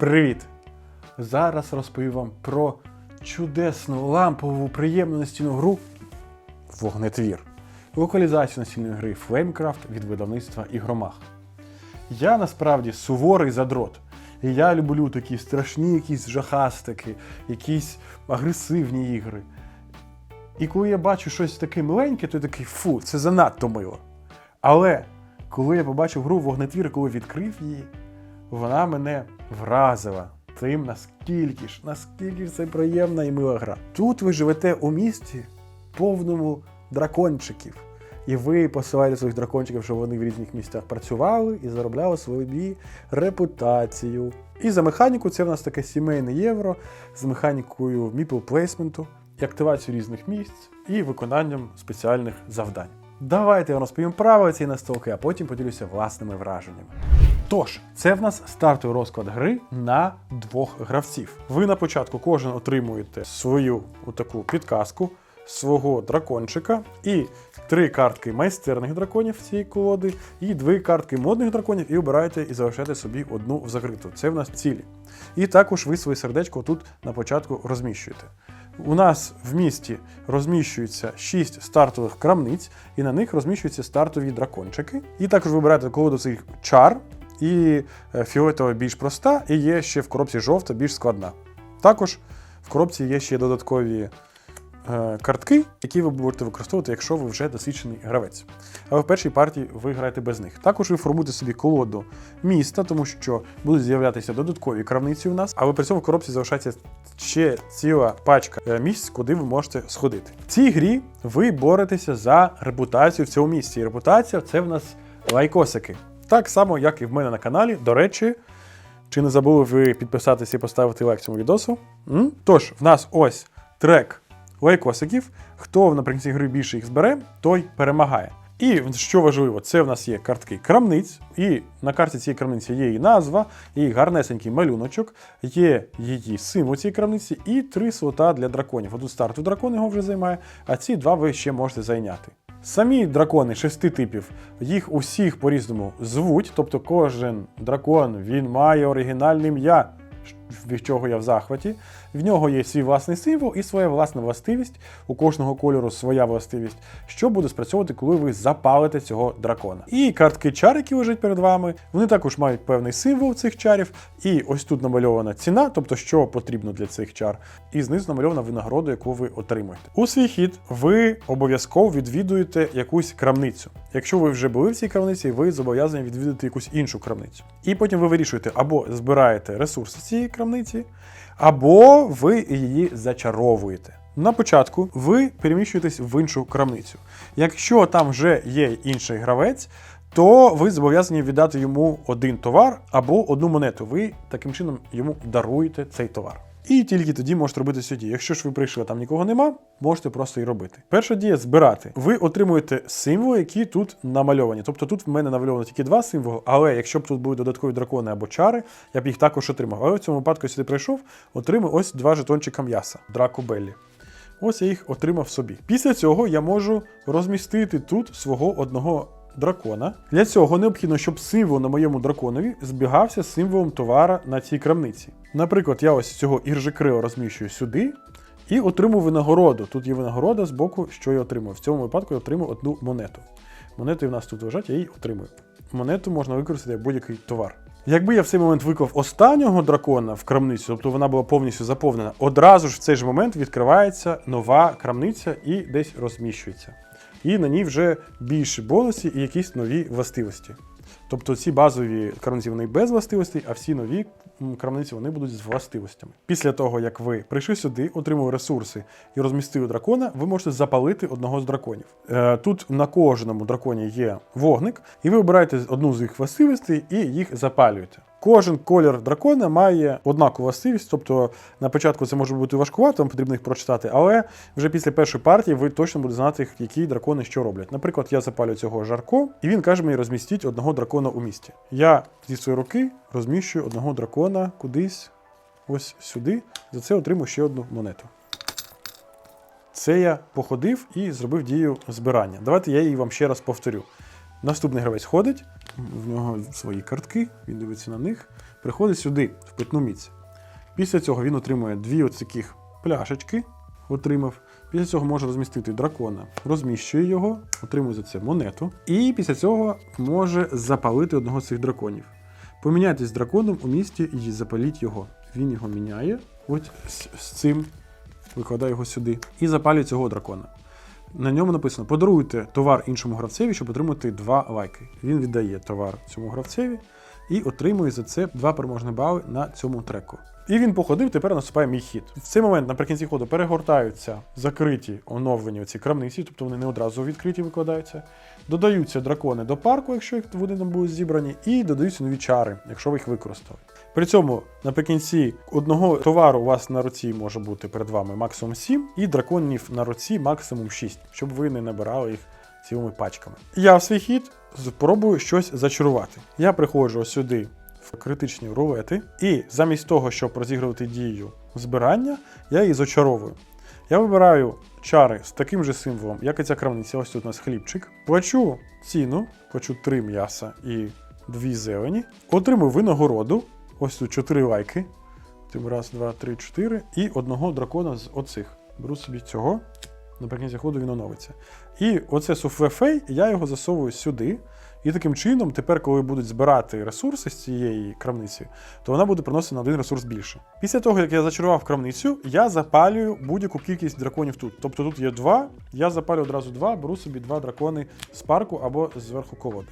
Привіт! Зараз розповім вам про чудесну лампову приємну настільну гру Вогнетвір. Локалізацію настільної гри Flamecraft від видавництва Ігромах. Я насправді суворий задрот. І я люблю такі страшні якісь жахастики, якісь агресивні ігри. І коли я бачу щось таке миленьке, то я такий фу, це занадто мило. Але коли я побачив гру Вогнетвір, коли відкрив її, вона мене вразила тим, наскільки ж, наскільки ж це приємна і мила гра. Тут ви живете у місті повному дракончиків. І ви посилаєте своїх дракончиків, щоб вони в різних місцях працювали і заробляли собі репутацію. І за механіку це в нас таке сімейне євро з механікою meeple плейсменту, і активацією різних місць і виконанням спеціальних завдань. Давайте я розповім правила цієї настолки, а потім поділюся власними враженнями. Тож, це в нас стартовий розклад гри на двох гравців. Ви на початку кожен отримуєте свою отаку підказку свого дракончика і три картки майстерних драконів цієї колоди, і дві картки модних драконів, і обираєте і залишаєте собі одну в закриту. Це в нас цілі. І також ви своє сердечко тут на початку розміщуєте. У нас в місті розміщується 6 стартових крамниць, і на них розміщуються стартові дракончики. І також вибираєте колоду цих чар, і е, фіолетова більш проста, і є ще в коробці жовта більш складна. Також в коробці є ще додаткові е, картки, які ви будете використовувати, якщо ви вже досвідчений гравець. Але в першій партії ви граєте без них. Також ви формуєте собі колоду міста, тому що будуть з'являтися додаткові крамниці у нас, але при цьому в коробці залишається ще ціла пачка е, місць, куди ви можете сходити. В цій грі ви боретеся за репутацію в цьому місці. І репутація це в нас лайкосики. Так само, як і в мене на каналі. До речі, чи не забули ви підписатися і поставити лайк цьому відосу? М? Тож, в нас ось трек лайкосиків. Хто наприкінці гри більше їх збере, той перемагає. І що важливо, це в нас є картки крамниць, і на карті цієї крамниці є її назва, її гарнесенький малюночок, є її символ цієї крамниці і три слота для драконів. Отут старту дракон його вже займає, а ці два ви ще можете зайняти. Самі дракони шести типів, їх усіх по-різному звуть, тобто кожен дракон він має оригінальне ім'я, від чого я в захваті. В нього є свій власний символ і своя власна властивість. У кожного кольору своя властивість, що буде спрацьовувати, коли ви запалите цього дракона. І картки чар, які лежать перед вами, вони також мають певний символ цих чарів. І ось тут намальована ціна, тобто що потрібно для цих чар, і знизу намальована винагорода, яку ви отримуєте. У свій хід ви обов'язково відвідуєте якусь крамницю. Якщо ви вже були в цій крамниці, ви зобов'язані відвідати якусь іншу крамницю. І потім ви вирішуєте або збираєте ресурси цієї крамниці, або ви її зачаровуєте. На початку ви переміщуєтесь в іншу крамницю. Якщо там вже є інший гравець, то ви зобов'язані віддати йому один товар або одну монету. Ви таким чином йому даруєте цей товар. І тільки тоді можете робити цю дію. Якщо ж ви прийшли, там нікого нема, можете просто і робити. Перша дія збирати. Ви отримуєте символи, які тут намальовані. Тобто тут в мене намальовано тільки два символи, але якщо б тут були додаткові дракони або чари, я б їх також отримав. Але в цьому випадку, я сюди прийшов, отримав ось два жетончика м'яса Драку Беллі. Ось я їх отримав собі. Після цього я можу розмістити тут свого одного дракона. Для цього необхідно, щоб символ на моєму драконові збігався з символом товара на цій крамниці. Наприклад, я ось цього іржекрио розміщую сюди і отримую винагороду. Тут є винагорода з боку, що я отримую. В цьому випадку я отримую одну монету. Монети в нас тут лежать, я її отримую. Монету можна використати як будь-який товар. Якби я в цей момент виклав останнього дракона в крамницю, тобто вона була повністю заповнена, одразу ж в цей же момент відкривається нова крамниця і десь розміщується. І на ній вже більше бонусів і якісь нові властивості. Тобто ці базові крамниці вони без властивостей, а всі нові крамниці вони будуть з властивостями. Після того, як ви прийшли сюди, отримали ресурси і розмістили дракона, ви можете запалити одного з драконів. Е, тут на кожному драконі є вогник, і ви обираєте одну з їх властивостей і їх запалюєте. Кожен колір дракона має однакову властивість, тобто на початку це може бути важкувато, вам потрібно їх прочитати, але вже після першої партії ви точно будете знати, які дракони що роблять. Наприклад, я запалю цього жарко, і він каже мені розмістіть одного дракона у місті. Я зі своєї руки розміщую одного дракона кудись ось сюди. За це отримую ще одну монету. Це я походив і зробив дію збирання. Давайте я її вам ще раз повторю. Наступний гравець ходить, в нього свої картки, він дивиться на них, приходить сюди, в питну міць. Після цього він отримує дві таких пляшечки. Отримав. Після цього може розмістити дракона, розміщує його, отримує за це монету. І після цього може запалити одного з цих драконів. Поміняйтесь з драконом у місті і запаліть його. Він його міняє, ось з цим, викладає його сюди, і запалює цього дракона. На ньому написано: подаруйте товар іншому гравцеві, щоб отримати два лайки. Він віддає товар цьому гравцеві і отримує за це два переможні бали на цьому треку. І він походив, тепер наступає мій хід. В цей момент наприкінці ходу перегортаються закриті оновлені оці крамниці, тобто вони не одразу відкриті викладаються. Додаються дракони до парку, якщо їх вони там будуть зібрані, і додаються нові чари, якщо ви їх використали. При цьому наприкінці одного товару у вас на руці може бути перед вами максимум 7, і драконів на руці максимум 6, щоб ви не набирали їх цілими пачками. Я в свій хід спробую щось зачарувати. Я приходжу сюди в критичні рулети, і замість того, щоб розігрувати дію збирання, я її зачаровую. Я вибираю чари з таким же символом, як і ця крамниця. Ось тут у нас хлібчик. Плачу ціну, плачу 3 м'яса і 2 зелені. Отримую винагороду. Ось тут 4 лайки. Тим раз, два, три, чотири. І одного дракона з оцих. Беру собі цього. Наприкінці ходу він оновиться. І оце суфле фей, я його засовую сюди. І таким чином, тепер, коли будуть збирати ресурси з цієї крамниці, то вона буде приносити на один ресурс більше. Після того, як я зачарував крамницю, я запалюю будь-яку кількість драконів тут. Тобто тут є два, я запалюю одразу два, беру собі два дракони з парку або зверху колоди.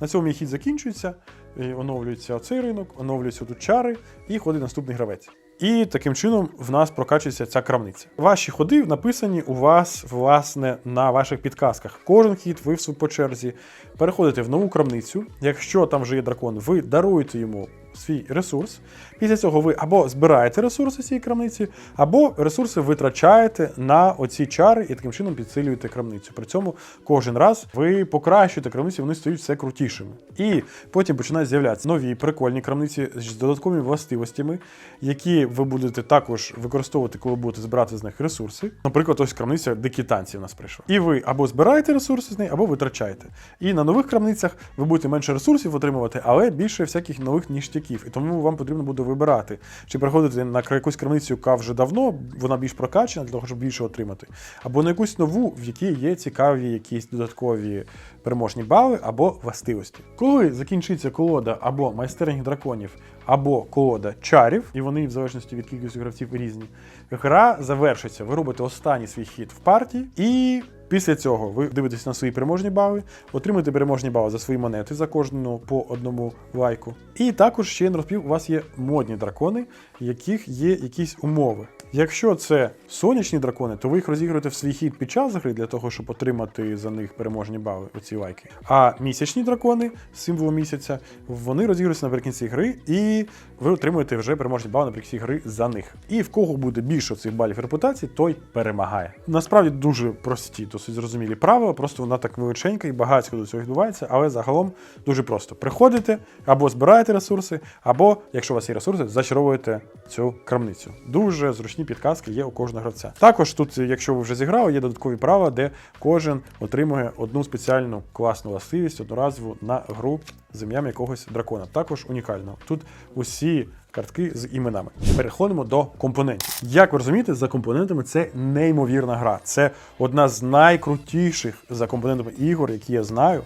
На цьому мій хід закінчується, і оновлюється цей ринок, оновлюються тут чари, і ходить наступний гравець. І таким чином в нас прокачується ця крамниця. Ваші ходи написані у вас, власне, на ваших підказках. Кожен хід ви в по черзі переходите в нову крамницю. Якщо там вже є дракон, ви даруєте йому свій ресурс. Після цього ви або збираєте ресурси цієї крамниці, або ресурси витрачаєте на оці чари і таким чином підсилюєте крамницю. При цьому кожен раз ви покращуєте крамниці, вони стають все крутішими. І потім починають з'являтися нові прикольні крамниці з додатковими властивостями, які ви будете також використовувати, коли будете збирати з них ресурси. Наприклад, ось крамниця дикі танці в нас прийшла. І ви або збираєте ресурси з неї, або витрачаєте. І на нових крамницях ви будете менше ресурсів отримувати, але більше всяких нових ніштяків. І тому вам потрібно буде вибирати, чи приходити на якусь крамницю, яка вже давно вона більш прокачана для того, щоб більше отримати, або на якусь нову, в якій є цікаві якісь додаткові переможні бали або властивості. Коли закінчиться колода або майстерніх драконів, або колода чарів, і вони в залежності від кількості гравців різні, гра завершиться. Ви робите останній свій хід в партії, і після цього ви дивитесь на свої переможні бали, отримуєте переможні бали за свої монети за кожну по одному лайку. І також ще на розпів у вас є модні дракони, яких є якісь умови. Якщо це сонячні дракони, то ви їх розігруєте в свій хід під час гри для того, щоб отримати за них переможні бали, оці лайки. А місячні дракони з символом місяця, вони розігруються наприкінці гри, і ви отримуєте вже переможні бали наприкінці гри за них. І в кого буде більше цих балів репутації, той перемагає. Насправді дуже прості, досить зрозумілі правила, просто вона так величенька і багатько до цього відбувається, але загалом дуже просто. Приходите або збираєте ресурси, або, якщо у вас є ресурси, зачаровуєте цю крамницю. Дуже зручні підказки є у кожного гравця. Також тут, якщо ви вже зіграли, є додаткові права, де кожен отримує одну спеціальну класну властивість, одноразову на гру з ім'ям якогось дракона. Також унікально. Тут усі картки з іменами. Переходимо до компонентів. Як ви розумієте, за компонентами це неймовірна гра. Це одна з найкрутіших за компонентами ігор, які я знаю.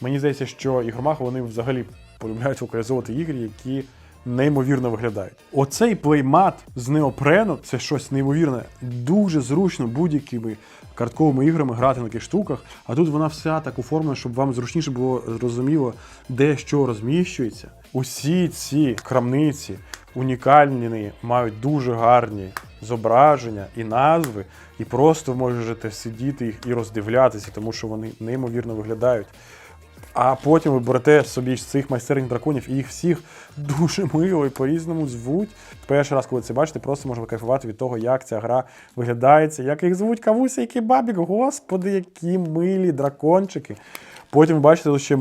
Мені здається, що ігромах вони взагалі полюбляють локалізовувати ігри, які неймовірно виглядають. Оцей плеймат з неопрену це щось неймовірне. Дуже зручно будь-якими картковими іграми грати на таких штуках. А тут вона вся так оформлена, щоб вам зручніше було зрозуміло, де що розміщується. Усі ці крамниці унікальні, мають дуже гарні зображення і назви, і просто можете сидіти їх і роздивлятися, тому що вони неймовірно виглядають. А потім ви берете собі з цих майстерних драконів і їх всіх дуже мило і по-різному звуть. Перший раз, коли це бачите, просто можна кайфувати від того, як ця гра виглядається, як їх звуть Кавуся і Кебабік. Господи, які милі дракончики. Потім ви бачите ще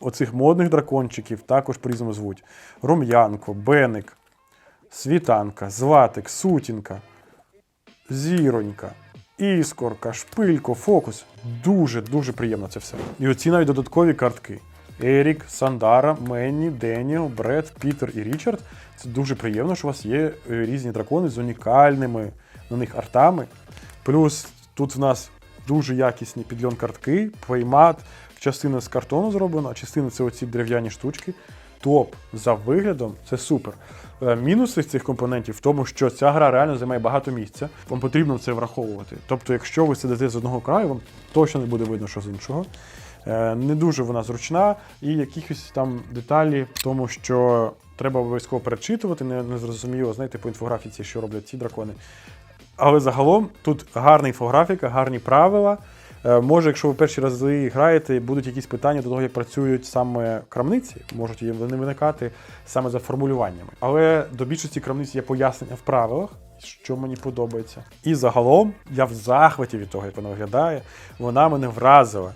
оцих модних дракончиків, також по-різному звуть. Рум'янко, Беник, Світанка, Златик, Сутінка, Зіронька, Іскорка, Шпилько, Фокус. Дуже-дуже приємно це все. І оці навіть додаткові картки. Ерік, Сандара, Менні, Деніел, Бред, Пітер і Річард. Це дуже приємно, що у вас є е, різні дракони з унікальними на них артами. Плюс тут в нас дуже якісні підльон картки, плеймат, частина з картону зроблена, а частина це оці дерев'яні штучки. Топ за виглядом це супер. Е, Мінуси цих компонентів в тому, що ця гра реально займає багато місця. Вам потрібно це враховувати. Тобто, якщо ви сидите з одного краю, вам точно не буде видно, що з іншого. Е, Не дуже вона зручна, і якихось там деталі в тому, що треба обов'язково перечитувати, не, не зрозуміло, знаєте, по інфографіці, що роблять ці дракони. Але загалом тут гарна інфографіка, гарні правила. Е, Може, якщо ви перші рази граєте, будуть якісь питання до того, як працюють саме крамниці, можуть вони виникати саме за формулюваннями. Але до більшості крамниць є пояснення в правилах, що мені подобається. І загалом я в захваті від того, як вона виглядає. Вона мене вразила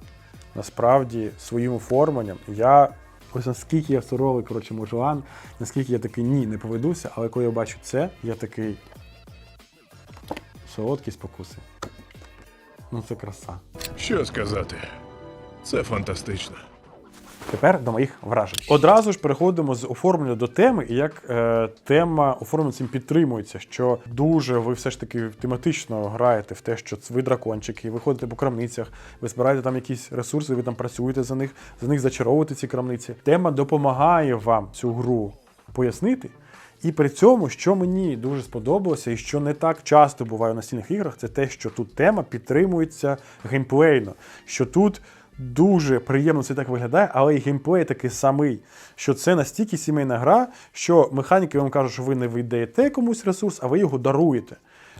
насправді своїм оформленням. Я ось наскільки я суровий, коротше, мужлан, наскільки я такий ні, не поведуся, але коли я бачу це, я такий солодкі спокуси. Ну це краса. Що сказати? Це фантастично. Тепер до моїх вражень. Одразу ж переходимо з оформлення до теми, і як е, тема оформлення цим підтримується, що дуже ви все ж таки тематично граєте в те, що ви дракончики, ви ходите по крамницях, ви збираєте там якісь ресурси, ви там працюєте за них, за них зачаровуєте ці крамниці. Тема допомагає вам цю гру пояснити. І при цьому, що мені дуже сподобалося, і що не так часто буває в настільних іграх, це те, що тут тема підтримується геймплейно. Що тут дуже приємно це так виглядає, але і геймплей такий самий. Що це настільки сімейна гра, що механіки вам кажуть, що ви не віддаєте комусь ресурс, а ви його даруєте.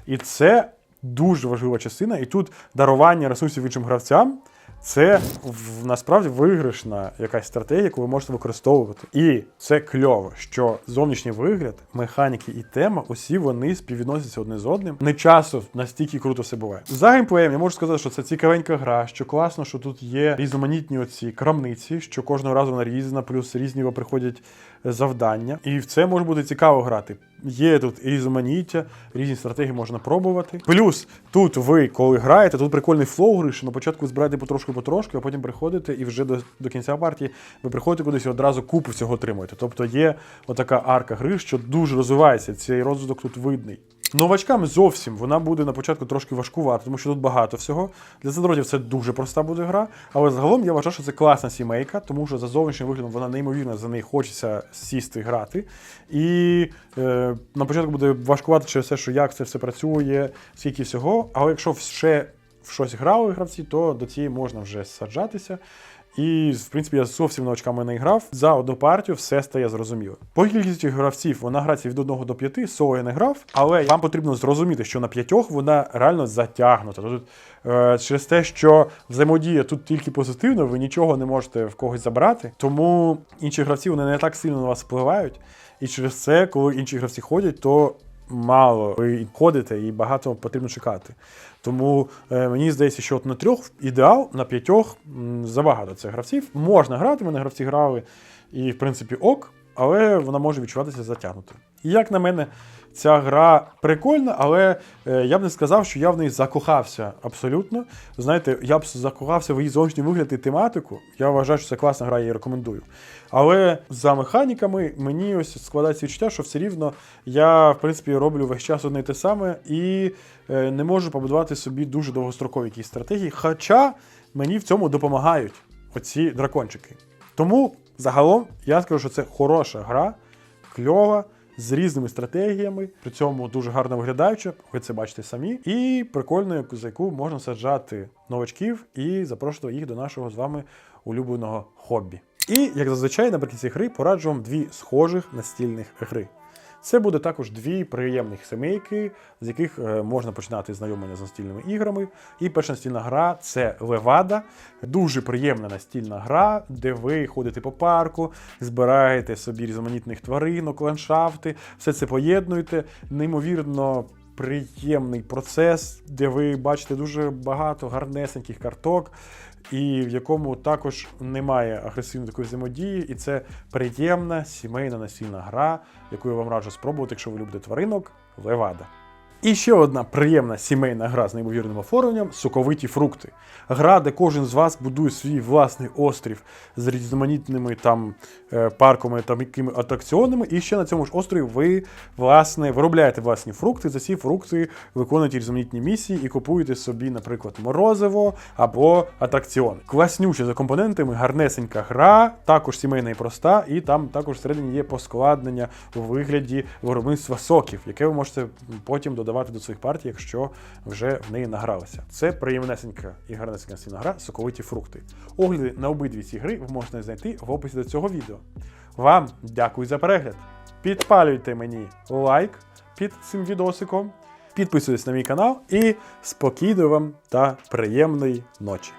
І це дуже важлива частина. І тут дарування ресурсів іншим гравцям. Це в, насправді виграшна якась стратегія, яку ви можете використовувати. І це кльово, що зовнішній вигляд, механіки і тема, усі вони співвідносяться одне з одним. Не часто настільки круто все буває. За геймплеєм я можу сказати, що це цікавенька гра, що класно, що тут є різноманітні оці крамниці, що кожного разу вона різна, плюс різні приходять завдання. І в це може бути цікаво грати. Є тут різноманіття, різні стратегії можна пробувати. Плюс тут ви, коли граєте, тут прикольний флоу гри, що на початку збираєте потрошку-потрошку, а потім приходите і вже до, до кінця партії ви приходите кудись і одразу купу всього отримуєте. Тобто є отака арка гри, що дуже розвивається. Цей розвиток тут видний. Новачкам зовсім вона буде на початку трошки важкувати, тому що тут багато всього. Для задротів це дуже проста буде гра, але загалом я вважаю, що це класна сімейка, тому що за зовнішнім виглядом вона неймовірно за неї хочеться сісти грати. І е, на початку буде важкувати через те, що як це все працює, скільки всього. Але якщо ще в щось грали гравці, то до цієї можна вже саджатися. І, в принципі, я зовсім новачками не грав. За одну партію все стає зрозуміло. По кількості гравців вона грається від 1 до 5, соло я не грав, але вам потрібно зрозуміти, що на п'ятьох вона реально затягнута. Тут е, через те, що взаємодія тут тільки позитивна, ви нічого не можете в когось забрати. Тому інші гравці вони не так сильно на вас впливають. І через це, коли інші гравці ходять, то мало ви ходите і багато потрібно чекати. Тому е, мені здається, що от на трьох ідеал, на п'ятьох забагато цих гравців. Можна грати, мене гравці грали, і в принципі ок, але вона може відчуватися затягнутою. І як на мене, ця гра прикольна, але е, я б не сказав, що я в неї закохався абсолютно. Знаєте, я б закохався в її зовнішній вигляд і тематику. Я вважаю, що це класна гра, я її рекомендую. Але за механіками мені ось складається відчуття, що все рівно я, в принципі, роблю весь час одне й те саме і е, не можу побудувати собі дуже довгострокові якісь стратегії. Хоча мені в цьому допомагають оці дракончики. Тому загалом я скажу, що це хороша гра, кльова. З різними стратегіями, при цьому дуже гарно виглядаюча, ви це бачите самі, і прикольною, за яку можна саджати новачків і запрошувати їх до нашого з вами улюбленого хобі. І, як зазвичай, наприкінці гри пораджу вам дві схожих настільних гри. Це буде також дві приємних сімейки, з яких е, можна починати знайомлення з настільними іграми. І перша настільна гра це Левада. Дуже приємна настільна гра, де ви ходите по парку, збираєте собі різноманітних тваринок, ландшафти, все це поєднуєте. Неймовірно приємний процес, де ви бачите дуже багато гарнесеньких карток і в якому також немає агресивної такої взаємодії, і це приємна сімейна настільна гра, яку я вам раджу спробувати, якщо ви любите тваринок, Левада. І ще одна приємна сімейна гра з неймовірним оформленням соковиті фрукти. Гра, де кожен з вас будує свій власний острів з різноманітними там е, парками та атракціонами. І ще на цьому ж острові ви власне виробляєте власні фрукти. За ці фрукти виконуєте різноманітні місії і купуєте собі, наприклад, морозиво або атракціони. Класнюча за компонентами, гарнесенька гра, також сімейна і проста, і там також всередині є поскладнення у вигляді виробництва соків, яке ви можете потім додавати до своїх партій, якщо вже в неї награлися. Це приємнесенька і гарнесенька сімейна гра, соковиті фрукти. Огляди на обидві ці гри ви можете знайти в описі до цього відео. Вам дякую за перегляд. Підпалюйте мені лайк під цим відосиком, підписуйтесь на мій канал і спокійної вам та приємної ночі.